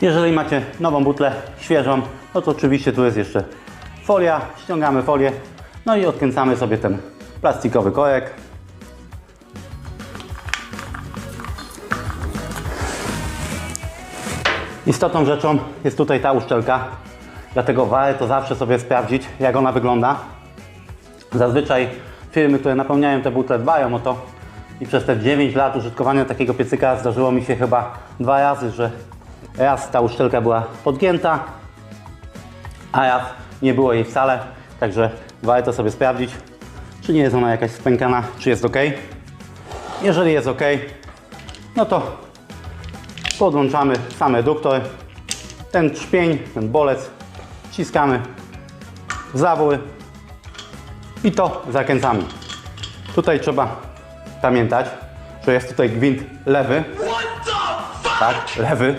Jeżeli macie nową butlę, świeżą, no to oczywiście tu jest jeszcze folia, ściągamy folię, no i odkręcamy sobie ten plastikowy korek. Istotną rzeczą jest tutaj ta uszczelka, dlatego warto zawsze sobie sprawdzić, jak ona wygląda. Zazwyczaj firmy, które napełniają te butle, dbają o to i przez te 9 lat użytkowania takiego piecyka zdarzyło mi się chyba dwa razy, że raz ta uszczelka była podgięta, a raz nie było jej wcale, także warto sobie sprawdzić, czy nie jest ona jakaś spękana, czy jest ok. Jeżeli jest ok, no to podłączamy sam reduktor, ten trzpień, ten bolec wciskamy w zawór i to zakręcamy. Tutaj trzeba pamiętać, że jest tutaj gwint lewy, tak, lewy,